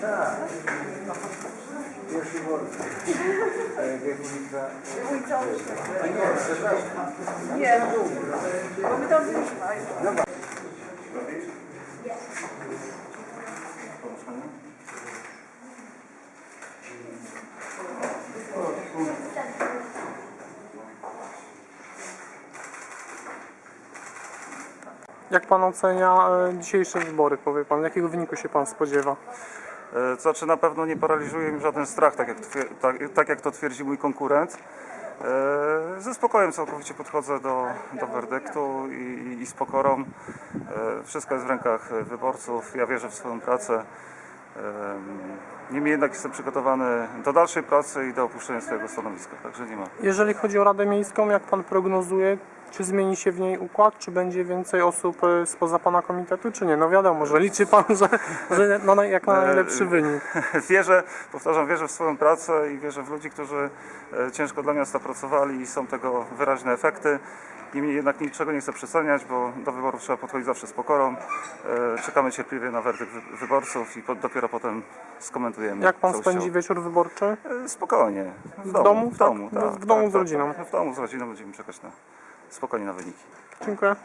Да. Pierwszy Wiktora. Mój cały Nie, bo my tam byliśmy. Jak pan ocenia e, dzisiejsze wybory, powie pan? Jakiego wyniku się pan spodziewa? E, To znaczy na pewno nie paraliżuje mnie żaden strach, tak jak, tak, tak jak to twierdzi mój konkurent. E, Ze spokojem całkowicie podchodzę do, do werdyktu i, i z pokorą. E, Wszystko jest w rękach wyborców. Ja wierzę w swoją pracę. E, Niemniej jednak jestem przygotowany do dalszej pracy i do opuszczenia swojego stanowiska, także nie ma. Jeżeli chodzi o Radę Miejską, jak pan prognozuje, czy zmieni się w niej układ, czy będzie więcej osób e, spoza pana komitetu, czy nie? No wiadomo, że liczy pan, że, że na, jak na najlepszy wynik. Wierzę, powtarzam, wierzę w swoją pracę i wierzę w ludzi, którzy e, ciężko dla miasta pracowali i są tego wyraźne efekty. Niemniej jednak niczego nie chcę przeceniać, bo do wyborów trzeba podchodzić zawsze z pokorą. E, Czekamy cierpliwie na werdykt wy- wyborców i dopiero potem skomentujemy. Jak pan spędzi wieczór wyborczy? E, Spokojnie. W domu. domu? W domu, Tak? tak, W domu tak, z tak, rodziną. tak. W domu z rodziną będziemy czekać na spokojnie na wyniki. Dziękuję.